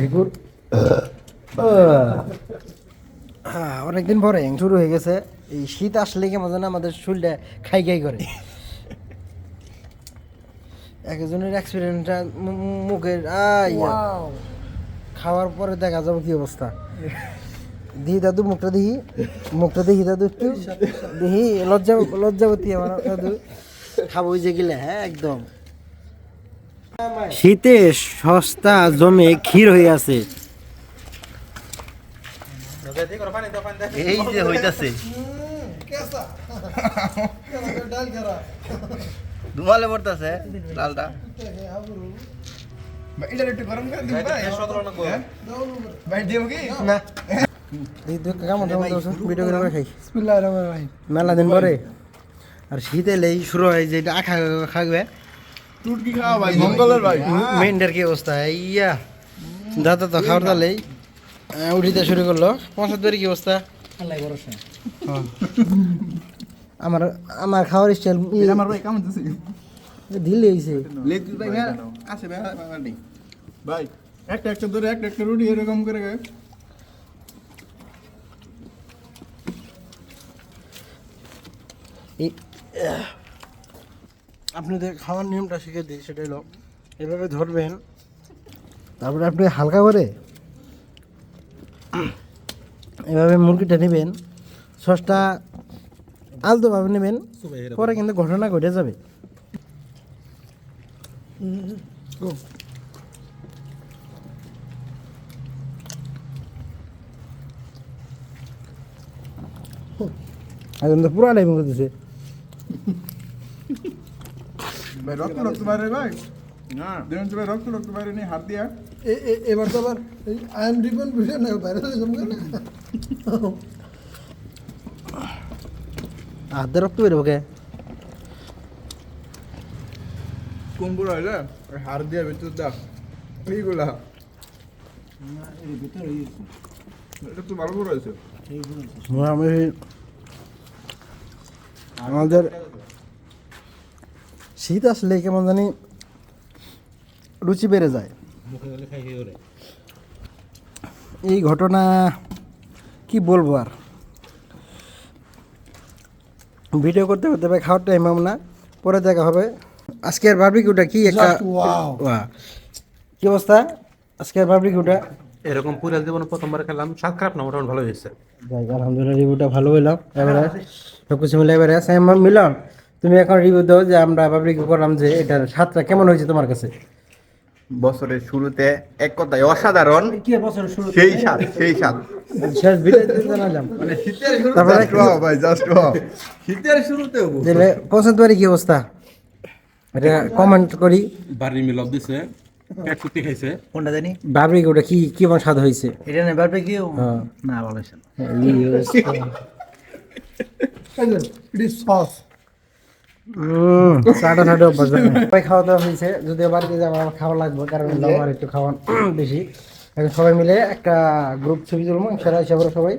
ঢেকুর হ্যাঁ অনেকদিন পরে হ্যাং শুরু হয়ে গেছে। এই শীত আসলে কেমন যেন আমাদের শরীরটা খাই খাই করে। একজনের এক্সপিরিয়েন্সটা মুখের খাওয়ার পরে দেখা যাবে কি অবস্থা। দিহি দাদু মুখটা দেখি মুখটা দেখি দাদু একটু। দেখি লজ্জা লজ্জাবতী আমার দাদু। খাব যে গেলে হ্যাঁ একদম। শীতে সস্তা জমে ক্ষীর হয়ে আছে এই যে হইতাছে ধুমালে পড়তাছে মেলা দিন পরে আর শীত এলেই শুরু হয় যে এটা আখা খাবে টুটকি খাওয়া ভাই মঙ্গলের ভাই। মেন্ডার কি অবস্থা? ইয়া দাদা তো খাওয়ার দালেই উঠিতে শুরু করল। পঁচাত্তর কি অবস্থা? হ্যাঁ। আমার আমার খাওয়ার স্টাইল আমার ভাই কেমন লেগ ভাই আছে ভাই ভাই একটা একটা ধরে একটা একটা রুটি এরকম করে এই আহ, আপনাদের খাওয়ার নিয়মটা শিখে দিই সেটা হলো এভাবে ধরবেন তারপরে আপনি হালকা করে এভাবে মুরগিটা নেবেন সসটা আলতোভাবে নেবেন পরে কিন্তু ঘটনা ঘটে যাবে তো পুরাটাই মুখে দিছে ভাই রক্ত রক্ত বাইরে ভাই। না। দেখুন ভাই রক্ত রক্ত বাইরে নেই হাত দিয়া। এ- এ- এবার তো আবার আয়ন রিবন ভিডিও না বাইরে জমবে না। হাতে রক্ত বেরোবো কে? কোন হইলে? দিয়া ভিতর দা এইগুলা। এটা তো ভালো বুড়ো হয়েছে আমাদের শীত আসলে কেমন জানি রুচি বেড়ে যায়। এই ঘটনা কি বলব আর? ভিডিও করতে করতে ভাই খাওয়ার টাইম পাবো না পরে দেখা হবে। আজকের বার্বিকিউটা কি একটা। কি অবস্থা? আজকের বার্বিকিউটা? এরকম পুরো জীবনে প্রথমবার খেলাম স্বাদ খারাপ না মোটামুটি ভালো হয়েছে। যাই আলহামদুলিল্লাহ রিভিউটা ভালো হইলাম এবারে সব কিছু মিলে এবারে মিলন। তুমি এখন রিভিউ দাও যে আমরা পাবলিক করলাম যে এটার স্বাদটা কেমন হয়েছে তোমার কাছে? বছরের শুরুতে এক কথায় অসাধারণ। কি বছর শুরু সেই স্বাদ সেই স্বাদ। শেষ ভিডিওতে জানালাম মানে শীতের শুরু তারপরে ভাই জাস্ট ওয়াও শীতের শুরুতেও দিলে পছন্দবারে কি অবস্থা? এটা কমেন্ট করি। বাড়ি মিলব দিছে পেট কুটি খাইছে। কোনটা জানি? বাবরিক ওটা কি কেমন স্বাদ হয়েছে? এটা নেই বারবে কি। না ভালো হয়েছে না। এই অবস্থা। ইট ইজ সস চাটা চাটা অভ্যাস সবাই খাওয়া দাওয়া হয়েছে যদিও বাড়িতে যাব আমার খাওয়া লাগবে কারণ আমার একটু খাওয়া বেশি এখন সবাই মিলে একটা গ্রুপ ছবি তুলবো সেরা হিসাবে সবাই।